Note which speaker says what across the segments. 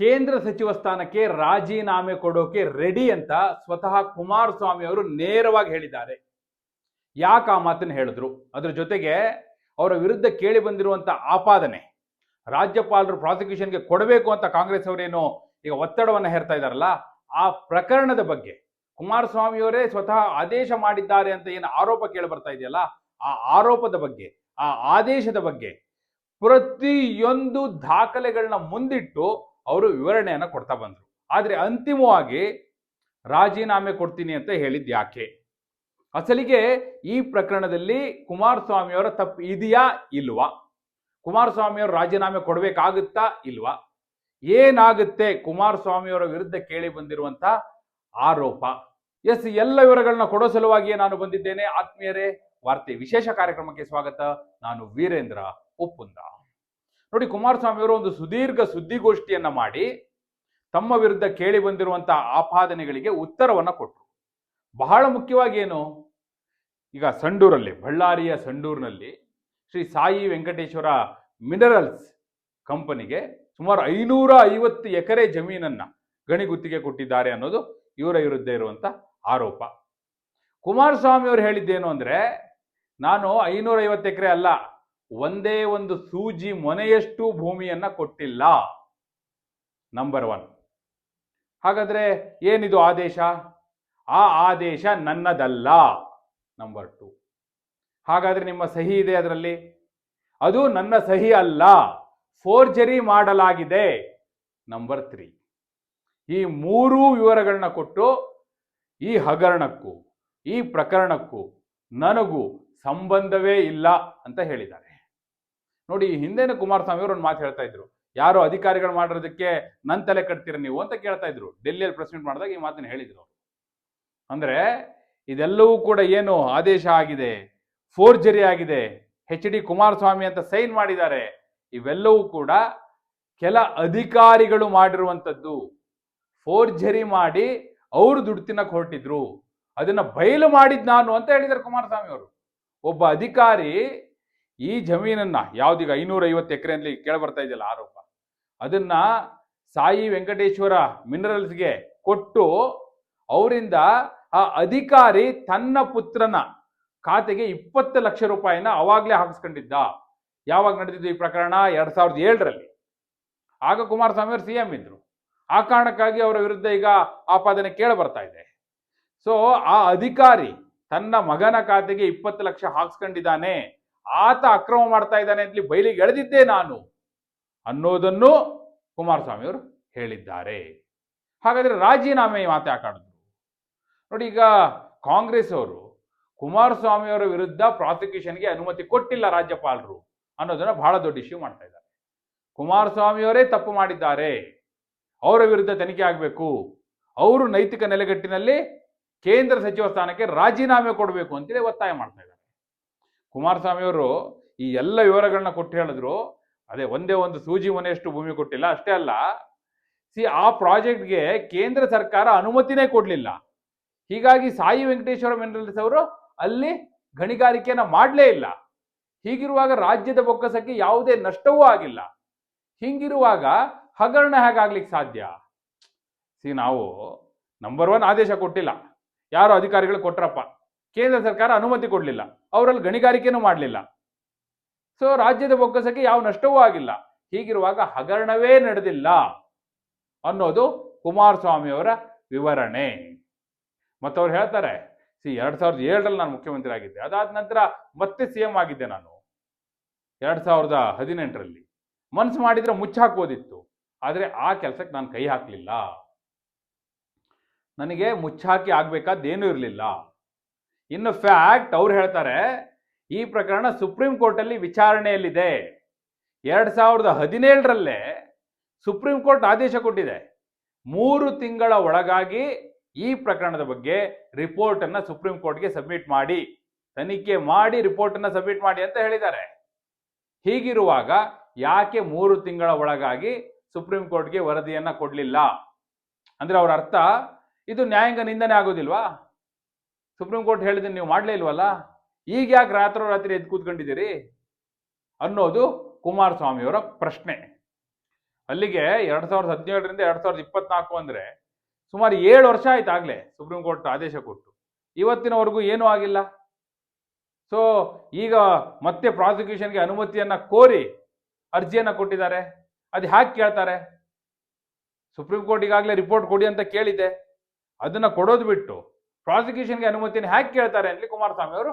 Speaker 1: ಕೇಂದ್ರ ಸಚಿವ ಸ್ಥಾನಕ್ಕೆ ರಾಜೀನಾಮೆ ಕೊಡೋಕೆ ರೆಡಿ ಅಂತ ಸ್ವತಃ ಕುಮಾರಸ್ವಾಮಿ ಅವರು ನೇರವಾಗಿ ಹೇಳಿದ್ದಾರೆ. ಯಾಕೆ ಆ ಮಾತನ್ನು ಹೇಳಿದ್ರು? ಅದ್ರ ಜೊತೆಗೆ ಅವರ ವಿರುದ್ಧ ಕೇಳಿ ಬಂದಿರುವಂತ ಆಪಾದನೆ, ರಾಜ್ಯಪಾಲರು ಪ್ರಾಸಿಕ್ಯೂಷನ್ಗೆ ಕೊಡಬೇಕು ಅಂತ ಕಾಂಗ್ರೆಸ್ ಅವರೇನು ಈಗ ಒತ್ತಡವನ್ನು ಹೇರ್ತಾ ಇದ್ದಾರಲ್ಲ ಆ ಪ್ರಕರಣದ ಬಗ್ಗೆ ಕುಮಾರಸ್ವಾಮಿ ಅವರೇ ಸ್ವತಃ ಆದೇಶ ಮಾಡಿದ್ದಾರೆ ಅಂತ ಏನು ಆರೋಪ ಕೇಳಿ ಬರ್ತಾ ಇದೆಯಲ್ಲ, ಆ ಆರೋಪದ ಬಗ್ಗೆ, ಆ ಆದೇಶದ ಬಗ್ಗೆ ಪ್ರತಿಯೊಂದು ದಾಖಲೆಗಳನ್ನ ಮುಂದಿಟ್ಟು ಅವರು ವಿವರಣೆಯನ್ನು ಕೊಡ್ತಾ ಬಂದರು. ಆದರೆ ಅಂತಿಮವಾಗಿ ರಾಜೀನಾಮೆ ಕೊಡ್ತೀನಿ ಅಂತ ಹೇಳಿದ್ ಯಾಕೆ? ಅಸಲಿಗೆ ಈ ಪ್ರಕರಣದಲ್ಲಿ ಕುಮಾರಸ್ವಾಮಿ ಅವರ ತಪ್ಪು ಇದೆಯಾ ಇಲ್ವಾ? ಕುಮಾರಸ್ವಾಮಿ ಅವರು ರಾಜೀನಾಮೆ ಕೊಡಬೇಕಾಗುತ್ತಾ ಇಲ್ವಾ? ಏನಾಗುತ್ತೆ ಕುಮಾರಸ್ವಾಮಿ ಅವರ ವಿರುದ್ಧ ಕೇಳಿ ಬಂದಿರುವಂತ ಆರೋಪ? ಎಸ್, ಎಲ್ಲ ವಿವರಗಳನ್ನ ಕೊಡೋ ಸಲುವಾಗಿಯೇ ನಾನು ಬಂದಿದ್ದೇನೆ. ಆತ್ಮೀಯರೇ, ವಾರ್ತೆ ವಿಶೇಷ ಕಾರ್ಯಕ್ರಮಕ್ಕೆ ಸ್ವಾಗತ. ನಾನು ವೀರೇಂದ್ರ ಉಪ್ಪುಂದ ನೋಡಿ ಕುಮಾರಸ್ವಾಮಿ ಅವರು ಒಂದು ಸುದೀರ್ಘ ಸುದ್ದಿಗೋಷ್ಠಿಯನ್ನ ಮಾಡಿ ತಮ್ಮ ವಿರುದ್ಧ ಕೇಳಿ ಬಂದಿರುವಂತಹ ಆಪಾದನೆಗಳಿಗೆ ಉತ್ತರವನ್ನ ಕೊಟ್ಟರು ಬಹಳ ಮುಖ್ಯವಾಗಿ ಏನು? ಈಗ ಸಂಡೂರಲ್ಲಿ, ಬಳ್ಳಾರಿಯ ಸಂಡೂರಿನಲ್ಲಿ ಶ್ರೀ ಸಾಯಿ ವೆಂಕಟೇಶ್ವರ ಮಿನರಲ್ಸ್ ಕಂಪನಿಗೆ ಸುಮಾರು ಐನೂರ ಐವತ್ತು ಎಕರೆ ಜಮೀನನ್ನ ಗಣಿಗುತ್ತಿಗೆ ಕೊಟ್ಟಿದ್ದಾರೆ ಅನ್ನೋದು ಇವರ ವಿರುದ್ಧ ಇರುವಂತ ಆರೋಪ. ಕುಮಾರಸ್ವಾಮಿ ಅವರು ಹೇಳಿದ್ದೇನು ಅಂದ್ರೆ, ನಾನು ಐನೂರ ಐವತ್ತು ಎಕರೆ ಅಲ್ಲ ಒಂದೇ ಒಂದು ಸೂಜಿ ಮೊನೆಯಷ್ಟು ಭೂಮಿಯನ್ನ ಕೊಟ್ಟಿಲ್ಲ. ನಂಬರ್ ಒನ್ ಹಾಗಾದ್ರೆ ಏನಿದು ಆದೇಶ? ಆ ಆದೇಶ ನನ್ನದಲ್ಲ. ನಂಬರ್ ಟು ಹಾಗಾದ್ರೆ ನಿಮ್ಮ ಸಹಿ ಇದೆ ಅದರಲ್ಲಿ? ಅದು ನನ್ನ ಸಹಿ ಅಲ್ಲ. ಫೋರ್ಜರಿ ಮಾಡಲಾಗಿದೆ. ನಂಬರ್ ತ್ರೀ ಈ ಮೂರೂ ವಿವರಗಳನ್ನ ಕೊಟ್ಟು ಈ ಹಗರಣಕ್ಕೂ, ಈ ಪ್ರಕರಣಕ್ಕೂ ನನಗೂ ಸಂಬಂಧವೇ ಇಲ್ಲ ಅಂತ ಹೇಳಿದ್ದಾರೆ. ನೋಡಿ, ಹಿಂದೆನೂ ಕುಮಾರಸ್ವಾಮಿ ಅವರು ಒಂದು ಮಾತು ಹೇಳ್ತಾ ಇದ್ರು. ಯಾರು ಅಧಿಕಾರಿಗಳು ಮಾಡಿರೋದಕ್ಕೆ ನನ್ನ ತಲೆ ಕಟ್ತೀರ ನೀವು ಅಂತ ಕೇಳ್ತಾ ಇದ್ರು. ಡೆಲ್ಲಿಯಲ್ಲಿ ಪ್ರೆಸ್ ಮೀಟ್ ಮಾಡಿದಾಗ ಈ ಮಾತನ್ನ ಹೇಳಿದ್ರು. ಅಂದ್ರೆ ಇದೆಲ್ಲವೂ ಕೂಡ ಏನು ಆದೇಶ ಆಗಿದೆ, ಫೋರ್ಜರಿ ಆಗಿದೆ ಎಚ್ ಡಿ ಕುಮಾರಸ್ವಾಮಿ ಅಂತ ಸೈನ್ ಮಾಡಿದ್ದಾರೆ. ಇವೆಲ್ಲವೂ ಕೂಡ ಕೆಲ ಅಧಿಕಾರಿಗಳು ಮಾಡಿರುವಂಥದ್ದು. ಫೋರ್ಜರಿ ಮಾಡಿ ಅವರು ದುಡ್ಡು ತಿನ್ನಕ್ ಹೊರಟಿದ್ರು. ಅದನ್ನ ಬಯಲು ಮಾಡಿದ್ ನಾನು ಅಂತ ಹೇಳಿದ್ದಾರೆ ಕುಮಾರಸ್ವಾಮಿ ಅವರು. ಒಬ್ಬ ಅಧಿಕಾರಿ ಈ ಜಮೀನನ್ನ, ಯಾವ್ದೀಗ ಐನೂರ ಐವತ್ತು ಎಕರೆಯಲ್ಲಿ ಕೇಳ ಬರ್ತಾ ಇದೆಯಲ್ಲ ಆರೋಪ ಅದನ್ನ ಸಾಯಿ ವೆಂಕಟೇಶ್ವರ ಮಿನರಲ್ಸ್ಗೆ ಕೊಟ್ಟು ಅವರಿಂದ ಆ ಅಧಿಕಾರಿ ತನ್ನ ಪುತ್ರನ ಖಾತೆಗೆ ಇಪ್ಪತ್ತು ಲಕ್ಷ ರೂಪಾಯಿನ ಅವಾಗಲೇ ಹಾಕಿಸ್ಕೊಂಡಿದ್ದ. ಯಾವಾಗ ನಡೆದಿದ್ದು ಈ ಪ್ರಕರಣ? ಎರಡ್ ಸಾವಿರದ ಏಳರಲ್ಲಿ. ಆಗ ಕುಮಾರಸ್ವಾಮಿ ಅವರು ಸಿ ಎಂ ಇದ್ರು. ಆ ಕಾರಣಕ್ಕಾಗಿ ಅವರ ವಿರುದ್ಧ ಈಗ ಆಪಾದನೆ ಕೇಳ ಬರ್ತಾ ಇದೆ. ಸೊ ಆ ಅಧಿಕಾರಿ ತನ್ನ ಮಗನ ಖಾತೆಗೆ ಇಪ್ಪತ್ತು ಲಕ್ಷ ಹಾಕ್ಸ್ಕೊಂಡಿದ್ದಾನೆ. ಆತ ಅಕ್ರಮ ಮಾಡ್ತಾ ಇದ್ದಾನೆ ಅಂತ ಬಯಲಿಗೆ ಎಳೆದಿದ್ದೆ ನಾನು ಅನ್ನೋದನ್ನು ಕುಮಾರಸ್ವಾಮಿ ಅವರು ಹೇಳಿದ್ದಾರೆ. ಹಾಗಾದ್ರೆ ರಾಜೀನಾಮೆ ಮಾತು ಯಾಕಾಡಿದ್ರು ನೋಡಿ ಈಗ ಕಾಂಗ್ರೆಸ್ ಅವರು ಕುಮಾರಸ್ವಾಮಿ ಅವರ ವಿರುದ್ಧ ಪ್ರಾಸಿಕ್ಯೂಷನ್ಗೆ ಅನುಮತಿ ಕೊಟ್ಟಿಲ್ಲ ರಾಜ್ಯಪಾಲರು ಅನ್ನೋದನ್ನ ಬಹಳ ದೊಡ್ಡ ಇಶ್ಯೂ ಮಾಡ್ತಾ ಇದ್ದಾರೆ. ಕುಮಾರಸ್ವಾಮಿ ಅವರೇ ತಪ್ಪು ಮಾಡಿದ್ದಾರೆ. ಅವರ ವಿರುದ್ಧ ತನಿಖೆ ಆಗಬೇಕು. ಅವರು ನೈತಿಕ ನೆಲೆಗಟ್ಟಿನಲ್ಲಿ ಕೇಂದ್ರ ಸಚಿವ ಸ್ಥಾನಕ್ಕೆ ರಾಜೀನಾಮೆ ಕೊಡಬೇಕು ಅಂತೇಳಿ ಒತ್ತಾಯ ಮಾಡ್ತಾ ಇದ್ದಾರೆ. ಕುಮಾರಸ್ವಾಮಿ ಅವರು ಈ ಎಲ್ಲ ವಿವರಗಳನ್ನ ಕೊಟ್ಟು ಹೇಳಿದ್ರು. ಅದೇ ಒಂದೇ ಒಂದು ಸೂಜಿ ಮನೆಯಷ್ಟು ಭೂಮಿ ಕೊಟ್ಟಿಲ್ಲ, ಅಷ್ಟೇ ಅಲ್ಲ. ಸಿ, ಆ ಪ್ರಾಜೆಕ್ಟ್ಗೆ ಕೇಂದ್ರ ಸರ್ಕಾರ ಅನುಮತಿನೇ ಕೊಡಲಿಲ್ಲ. ಹೀಗಾಗಿ ಸಾಯಿ ವೆಂಕಟೇಶ್ವರ ಮಿನರಲ್ಸ್ ಅವರು, ಅಲ್ಲಿ ಗಣಿಗಾರಿಕೆಯನ್ನ ಮಾಡಲೇ ಇಲ್ಲ. ಹೀಗಿರುವಾಗ ರಾಜ್ಯದ ಬೊಕ್ಕಸಕ್ಕೆ ಯಾವುದೇ ನಷ್ಟವೂ ಆಗಿಲ್ಲ. ಹಿಂಗಿರುವಾಗ ಹಗರಣ ಹೇಗಾಗ್ಲಿಕ್ಕೆ ಸಾಧ್ಯ? ಸಿ, ನಾವು ನಂಬರ್ ಒನ್ ಆದೇಶ ಕೊಟ್ಟಿಲ್ಲ. ಯಾರು ಅಧಿಕಾರಿಗಳು ಕೊಟ್ರಪ್ಪ? ಕೇಂದ್ರ ಸರ್ಕಾರ ಅನುಮತಿ ಕೊಡಲಿಲ್ಲ. ಅವರಲ್ಲಿ ಗಣಿಗಾರಿಕೆನೂ ಮಾಡಲಿಲ್ಲ. ಸೊ ರಾಜ್ಯದ ಬೊಕ್ಕಸಕ್ಕೆ ಯಾವ ನಷ್ಟವೂ ಆಗಿಲ್ಲ. ಹೀಗಿರುವಾಗ ಹಗರಣವೇ ನಡೆದಿಲ್ಲ ಅನ್ನೋದು ಕುಮಾರಸ್ವಾಮಿಯವರ ವಿವರಣೆ. ಮತ್ತು ಅವ್ರು ಹೇಳ್ತಾರೆ, ಸಿ, ಎರಡ್ ಸಾವಿರದ ಏಳರಲ್ಲಿ ನಾನು ಮುಖ್ಯಮಂತ್ರಿ ಆಗಿದ್ದೆ ಅದಾದ ನಂತರ ಮತ್ತೆ ಸಿ ಎಂ ಆಗಿದ್ದೆ ನಾನು. ಎರಡ್ ಸಾವಿರದ ಹದಿನೆಂಟರಲ್ಲಿ. ಮನ್ಸು ಮಾಡಿದ್ರೆ ಮುಚ್ಚಾಕ್ಬೋದಿತ್ತು ಆದರೆ ಆ ಕೆಲಸಕ್ಕೆ ನಾನು ಕೈ ಹಾಕಲಿಲ್ಲ. ನನಗೆ ಮುಚ್ಚಾಕಿ ಆಗ್ಬೇಕಾದ್ದೇನೂ ಇರಲಿಲ್ಲ. ಇನ್ನು ಫ್ಯಾಕ್ಟ್ ಅವ್ರು ಹೇಳ್ತಾರೆ, ಈ ಪ್ರಕರಣ ಸುಪ್ರೀಂ ಕೋರ್ಟಲ್ಲಿ ವಿಚಾರಣೆಯಲ್ಲಿದೆ. ಎರಡ್ ಸಾವಿರದ ಹದಿನೇಳರಲ್ಲೇ ಸುಪ್ರೀಂ ಕೋರ್ಟ್ ಆದೇಶ ಕೊಟ್ಟಿದೆ. ಮೂರು ತಿಂಗಳ ಒಳಗಾಗಿ ಈ ಪ್ರಕರಣದ ಬಗ್ಗೆ ರಿಪೋರ್ಟ್ ಅನ್ನ ಸುಪ್ರೀಂ ಕೋರ್ಟ್ಗೆ ಸಬ್ಮಿಟ್ ಮಾಡಿ. ತನಿಖೆ ಮಾಡಿ ರಿಪೋರ್ಟ್ ಅನ್ನ ಸಬ್ಮಿಟ್ ಮಾಡಿ ಅಂತ ಹೇಳಿದ್ದಾರೆ. ಹೀಗಿರುವಾಗ ಯಾಕೆ ಮೂರು ತಿಂಗಳ ಒಳಗಾಗಿ ಸುಪ್ರೀಂ ಕೋರ್ಟ್ಗೆ ವರದಿಯನ್ನು ಕೊಡಲಿಲ್ಲ? ಅಂದ್ರೆ ಅವ್ರ ಅರ್ಥ, ಇದು ನ್ಯಾಯಾಂಗ ನಿಂದನೆ ಆಗೋದಿಲ್ವಾ? ಸುಪ್ರೀಂ ಕೋರ್ಟ್ ಹೇಳಿದ್ರೆ ನೀವು ಮಾಡಲೇ ಇಲ್ವಲ್ಲ? ಈಗ ಯಾಕೆ ರಾತ್ರೋರಾತ್ರಿ ಎದ್ದು ಕೂತ್ಕೊಂಡಿದ್ದೀರಿ? ಅನ್ನೋದು ಕುಮಾರಸ್ವಾಮಿಯವರ ಪ್ರಶ್ನೆ. ಅಲ್ಲಿಗೆ ಎರಡು ಸಾವಿರದ ಹದಿನೇಳರಿಂದ ಎರಡು ಸಾವಿರದ ಇಪ್ಪತ್ನಾಲ್ಕು ಅಂದ್ರೆ ಸುಮಾರು ಏಳು ವರ್ಷ ಆಯ್ತು ಆಗಲೇ ಸುಪ್ರೀಂ ಕೋರ್ಟ್ ಆದೇಶ ಕೊಟ್ಟು. ಇವತ್ತಿನವರೆಗೂ ಏನೂ ಆಗಿಲ್ಲ. ಸೊ ಈಗ ಮತ್ತೆ ಪ್ರಾಸಿಕ್ಯೂಷನ್ಗೆ ಅನುಮತಿಯನ್ನ ಕೋರಿ ಅರ್ಜಿಯನ್ನ ಕೊಟ್ಟಿದ್ದಾರೆ. ಅದು ಹ್ಯಾಕ್ ಕೇಳ್ತಾರೆ? ಸುಪ್ರೀಂ ಕೋರ್ಟ್ ಈಗಾಗಲೇ ರಿಪೋರ್ಟ್ ಕೊಡಿ ಅಂತ ಕೇಳಿದೆ ಅದನ್ನ ಕೊಡೋದು ಬಿಟ್ಟು ಪ್ರಾಸಿಕ್ಯೂಷನ್ಗೆ ಅನುಮತಿಯನ್ನು ಹ್ಯಾಕ್ ಕೇಳ್ತಾರೆ ಅಂತ ಕುಮಾರಸ್ವಾಮಿ ಅವರು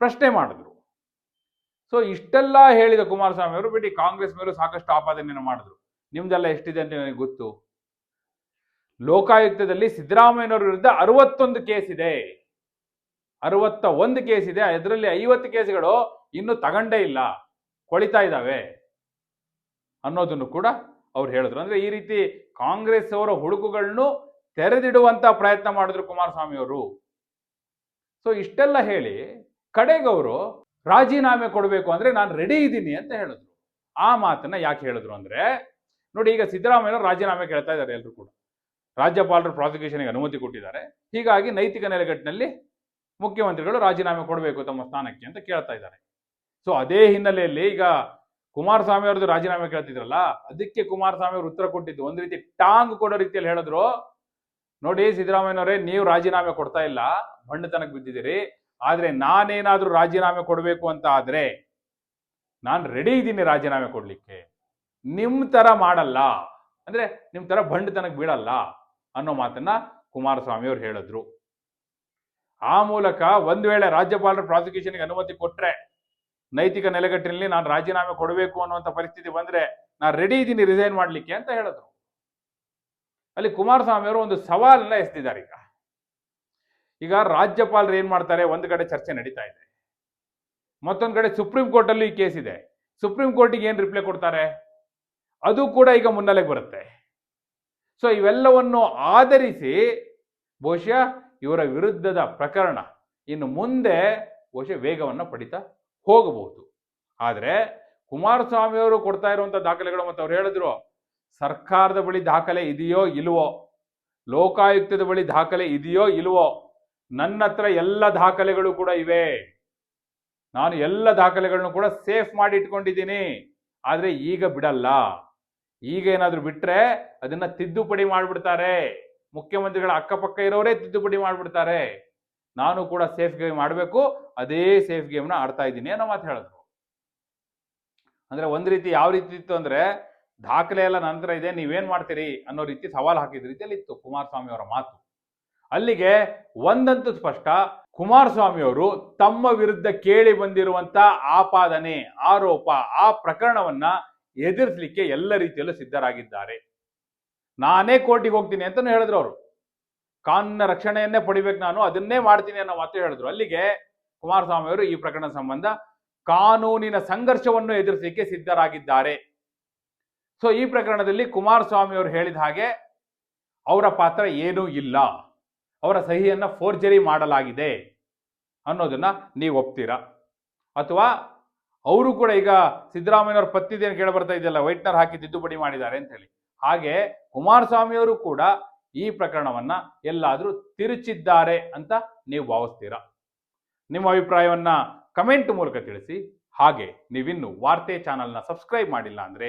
Speaker 1: ಪ್ರಶ್ನೆ ಮಾಡಿದ್ರು. ಸೊ ಇಷ್ಟೆಲ್ಲ ಹೇಳಿದ ಕುಮಾರಸ್ವಾಮಿ ಅವರು ಬಿಡಿ, ಕಾಂಗ್ರೆಸ್ ಮೇಲೂ ಸಾಕಷ್ಟು ಆಪಾದನೆಯನ್ನು ಮಾಡಿದ್ರು. ನಿಮ್ದೆಲ್ಲ ಎಷ್ಟಿದೆ ಅಂತ ನನಗೆ ಗೊತ್ತು? ಲೋಕಾಯುಕ್ತದಲ್ಲಿ ಸಿದ್ದರಾಮಯ್ಯನವರ ವಿರುದ್ಧ ಅರವತ್ತೊಂದು ಕೇಸ್ ಇದೆ. ಅರವತ್ತ ಒಂದು ಕೇಸ್ ಇದೆ. ಅದರಲ್ಲಿ ಐವತ್ತು ಕೇಸ್ಗಳು ಇನ್ನೂ ತಗೊಂಡೇ ಇಲ್ಲ. ಕೊಳಿತಾ ಇದ್ದಾವೆ ಅನ್ನೋದನ್ನು ಕೂಡ ಅವ್ರು ಹೇಳಿದ್ರು. ಅಂದ್ರೆ ಈ ರೀತಿ ಕಾಂಗ್ರೆಸ್ ಅವರ ಹುಡುಕುಗಳನ್ನು ತೆರೆದಿಡುವಂತ ಪ್ರಯತ್ನ ಮಾಡಿದ್ರು ಕುಮಾರಸ್ವಾಮಿ ಅವರು ಸೊ ಇಷ್ಟೆಲ್ಲ ಹೇಳಿ ಕಡೆಗವರು ರಾಜೀನಾಮೆ ಕೊಡಬೇಕು ಅಂದ್ರೆ ನಾನು ರೆಡಿ ಇದ್ದೀನಿ ಅಂತ ಹೇಳಿದ್ರು. ಆ ಮಾತನ್ನ ಯಾಕೆ ಹೇಳಿದ್ರು ಅಂದ್ರೆ, ನೋಡಿ ಈಗ ಸಿದ್ದರಾಮಯ್ಯ ರಾಜೀನಾಮೆ ಕೇಳ್ತಾ ಇದ್ದಾರೆ ಎಲ್ಲರೂ ಕೂಡ. ರಾಜ್ಯಪಾಲರು ಪ್ರಾಸಿಕ್ಯೂಷನ್ಗೆ ಅನುಮತಿ ಕೊಟ್ಟಿದ್ದಾರೆ. ಹೀಗಾಗಿ ನೈತಿಕ ನೆಲೆಗಟ್ಟಿನಲ್ಲಿ ಮುಖ್ಯಮಂತ್ರಿಗಳು ರಾಜೀನಾಮೆ ಕೊಡಬೇಕು ತಮ್ಮ ಸ್ಥಾನಕ್ಕೆ ಅಂತ ಕೇಳ್ತಾ ಇದ್ದಾರೆ. ಸೊ ಅದೇ ಹಿನ್ನೆಲೆಯಲ್ಲಿ ಈಗ ಕುಮಾರಸ್ವಾಮಿ ಅವ್ರದ್ದು ರಾಜೀನಾಮೆ ಕೇಳ್ತಿದ್ರಲ್ಲ, ಅದಕ್ಕೆ ಕುಮಾರಸ್ವಾಮಿ ಅವರು ಉತ್ತರ ಕೊಟ್ಟಿದ್ದು. ಒಂದು ರೀತಿ ಟಾಂಗ್ ಕೊಡೋ ರೀತಿಯಲ್ಲಿ ಹೇಳಿದ್ರು. ನೋಡಿ ಸಿದ್ದರಾಮಯ್ಯನವರೇ, ನೀವು ರಾಜೀನಾಮೆ ಕೊಡ್ತಾ ಇಲ್ಲ ಬಂಡತನಕ್ಕೆ ಬಿದ್ದಿದ್ದೀರಿ. ಆದ್ರೆ ನಾನೇನಾದ್ರೂ ರಾಜೀನಾಮೆ ಕೊಡಬೇಕು ಅಂತ ಆದ್ರೆ ನಾನು ರೆಡಿ ಇದ್ದೀನಿ ರಾಜೀನಾಮೆ ಕೊಡ್ಲಿಕ್ಕೆ. ನಿಮ್ ತರ ಮಾಡಲ್ಲ. ಅಂದ್ರೆ ನಿಮ್ ತರ ಬಂಡತನಕ್ಕೆ ಬೀಳಲ್ಲ ಅನ್ನೋ ಮಾತನ್ನ ಕುಮಾರಸ್ವಾಮಿ ಅವರು ಹೇಳಿದ್ರು. ಆ ಮೂಲಕ ಒಂದ್ ವೇಳೆ ರಾಜ್ಯಪಾಲರು ಪ್ರಾಸಿಕ್ಯೂಷನ್ಗೆ ಅನುಮತಿ ಕೊಟ್ರೆ, ನೈತಿಕ ನೆಲೆಗಟ್ಟಿನಲ್ಲಿ ನಾನು ರಾಜೀನಾಮೆ ಕೊಡಬೇಕು ಅನ್ನುವಂಥ ಪರಿಸ್ಥಿತಿ ಬಂದ್ರೆ ನಾನು ರೆಡಿ ಇದ್ದೀನಿ ರಿಸೈನ್ ಮಾಡ್ಲಿಕ್ಕೆ ಅಂತ ಹೇಳಿದ್ರು. ಅಲ್ಲಿ ಕುಮಾರಸ್ವಾಮಿ ಅವರು ಒಂದು ಸವಾಲನ್ನ ಎಸ್ತಿದ್ದಾರೆ ಈಗ. ಈಗ ರಾಜ್ಯಪಾಲರು ಏನ್ ಮಾಡ್ತಾರೆ? ಒಂದು ಕಡೆ ಚರ್ಚೆ ನಡೀತಾ ಇದೆ. ಮತ್ತೊಂದು ಕಡೆ ಸುಪ್ರೀಂ ಕೋರ್ಟ್ ಅಲ್ಲಿ ಈ ಕೇಸ್ ಇದೆ. ಸುಪ್ರೀಂ ಕೋರ್ಟಿಗೆ ಏನು ರಿಪ್ಲೈ ಕೊಡ್ತಾರೆ? ಅದು ಕೂಡ ಈಗ ಮುನ್ನೆಲೆಗೆ ಬರುತ್ತೆ. ಸೊ ಇವೆಲ್ಲವನ್ನು ಆಧರಿಸಿ ಬಹುಶಃ ಇವರ ವಿರುದ್ಧದ ಪ್ರಕರಣ ಇನ್ನು ಮುಂದೆ ಬಹುಶಃ ವೇಗವನ್ನು ಪಡಿತಾ ಹೋಗಬಹುದು. ಆದರೆ ಕುಮಾರಸ್ವಾಮಿ ಅವರು ಕೊಡ್ತಾ ಇರುವಂಥ ದಾಖಲೆಗಳು ಮತ್ತು ಅವ್ರು ಹೇಳಿದ್ರು ಸರ್ಕಾರದ ಬಳಿ ದಾಖಲೆ ಇದೆಯೋ ಇಲ್ವೋ? ಲೋಕಾಯುಕ್ತದ ಬಳಿ ದಾಖಲೆ ಇದೆಯೋ ಇಲ್ವೋ? ನನ್ನ ಹತ್ರ ಎಲ್ಲ ದಾಖಲೆಗಳು ಕೂಡ ಇವೆ. ನಾನು ಎಲ್ಲ ದಾಖಲೆಗಳನ್ನು ಕೂಡ ಸೇಫ್ ಮಾಡಿ ಇಟ್ಕೊಂಡಿದ್ದೀನಿ ಆದರೆ ಈಗ ಬಿಡಲ್ಲ. ಈಗ ಏನಾದರೂ ಬಿಟ್ಟರೆ ಅದನ್ನು ತಿದ್ದುಪಡಿ ಮಾಡಿಬಿಡ್ತಾರೆ. ಮುಖ್ಯಮಂತ್ರಿಗಳ ಅಕ್ಕಪಕ್ಕ ಇರೋರೇ ತಿದ್ದುಪಡಿ ಮಾಡಿಬಿಡ್ತಾರೆ. ನಾನು ಕೂಡ ಸೇಫ್ ಗೇಮ್ ಮಾಡಬೇಕು ಅದೇ ಸೇಫ್ ಗೇಮ್ನ ಆಡ್ತಾ ಇದ್ದೀನಿ ಅನ್ನೋ ಮಾತು ಹೇಳಿದ್ರು. ಅಂದರೆ ಒಂದು ರೀತಿ ಯಾವ ರೀತಿ ಇತ್ತು ಅಂದ್ರೆ ದಾಖಲೆ ಎಲ್ಲ ನಂತರ ಇದೆ, ನೀವೇನ್ ಮಾಡ್ತೀರಿ ಅನ್ನೋ ರೀತಿ ಸವಾಲು ಹಾಕಿದ ರೀತಿಯಲ್ಲಿ ಇತ್ತು ಕುಮಾರಸ್ವಾಮಿ ಅವರ ಮಾತು. ಅಲ್ಲಿಗೆ ಒಂದಂತೂ ಸ್ಪಷ್ಟ ಕುಮಾರಸ್ವಾಮಿ ಅವರು ತಮ್ಮ ವಿರುದ್ಧ ಕೇಳಿ ಬಂದಿರುವಂತ ಆಪಾದನೆ, ಆರೋಪ, ಆ ಪ್ರಕರಣವನ್ನ ಎದುರಿಸಲಿಕ್ಕೆ ಎಲ್ಲ ರೀತಿಯಲ್ಲೂ ಸಿದ್ಧರಾಗಿದ್ದಾರೆ. ನಾನೇ ಕೋರ್ಟಿಗೆ ಹೋಗ್ತೀನಿ ಅಂತಲೂ ಹೇಳಿದ್ರು ಅವರು. ಕಾನೂನಿನ ರಕ್ಷಣೆಯನ್ನೇ ಪಡಿಬೇಕು ನಾನು, ಅದನ್ನೇ ಮಾಡ್ತೀನಿ ಅನ್ನೋ ಮಾತು ಹೇಳಿದ್ರು. ಅಲ್ಲಿಗೆ ಕುಮಾರಸ್ವಾಮಿ ಅವರು ಈ ಪ್ರಕರಣ ಸಂಬಂಧ ಕಾನೂನಿನ ಸಂಘರ್ಷವನ್ನು ಎದುರಿಸಲಿಕ್ಕೆ ಸಿದ್ಧರಾಗಿದ್ದಾರೆ. ಸೊ ಈ ಪ್ರಕರಣದಲ್ಲಿ ಕುಮಾರಸ್ವಾಮಿ ಅವರು ಹೇಳಿದ ಹಾಗೆ ಅವರ ಪಾತ್ರ ಏನೂ ಇಲ್ಲ. ಅವರ ಸಹಿಯನ್ನು ಫೋರ್ಜರಿ ಮಾಡಲಾಗಿದೆ ಅನ್ನೋದನ್ನ ನೀವು ಒಪ್ತೀರಾ? ಅಥವಾ ಅವರು ಕೂಡ ಈಗ ಸಿದ್ದರಾಮಯ್ಯವ್ರ ಪತ್ತಿದೇನು ಕೇಳಿ ಬರ್ತಾ ಇದೆಯಲ್ಲ, ವೈಟ್ನರ್ ಹಾಕಿ ತಿದ್ದುಪಡಿ ಮಾಡಿದ್ದಾರೆ ಅಂತ ಹೇಳಿ ಹಾಗೆ ಕುಮಾರಸ್ವಾಮಿಯವರು ಕೂಡ ಈ ಪ್ರಕರಣವನ್ನ ಎಲ್ಲಾದರೂ ತಿರುಚಿದ್ದಾರೆ ಅಂತ ನೀವು ಭಾವಿಸ್ತೀರಾ? ನಿಮ್ಮ ಅಭಿಪ್ರಾಯವನ್ನ ಕಮೆಂಟ್ ಮೂಲಕ ತಿಳಿಸಿ. ಹಾಗೆ ನೀವಿನ್ನು ವಾರ್ತೆ ಚಾನಲ್ನ ಸಬ್ಸ್ಕ್ರೈಬ್ ಮಾಡಿಲ್ಲ ಅಂದ್ರೆ